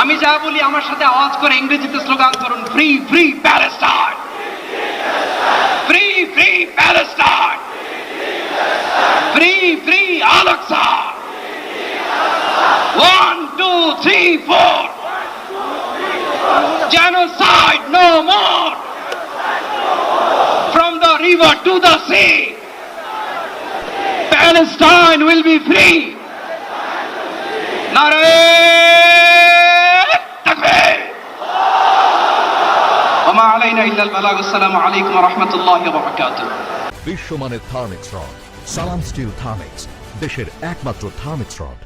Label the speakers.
Speaker 1: আমি যা বলি আমার সাথে আওয়াজ করে ইংরেজিতে স্লোগান করুন free free Palestine free free Palestine free free Al Aqsa one two three four genocide no more! From the river to the sea! Palestine will be free! নারে
Speaker 2: বিশ্বমানের থার্মিক্স রড সালাম স্টিল থার্মিক্স দেশের একমাত্র থার্মিক্স রড।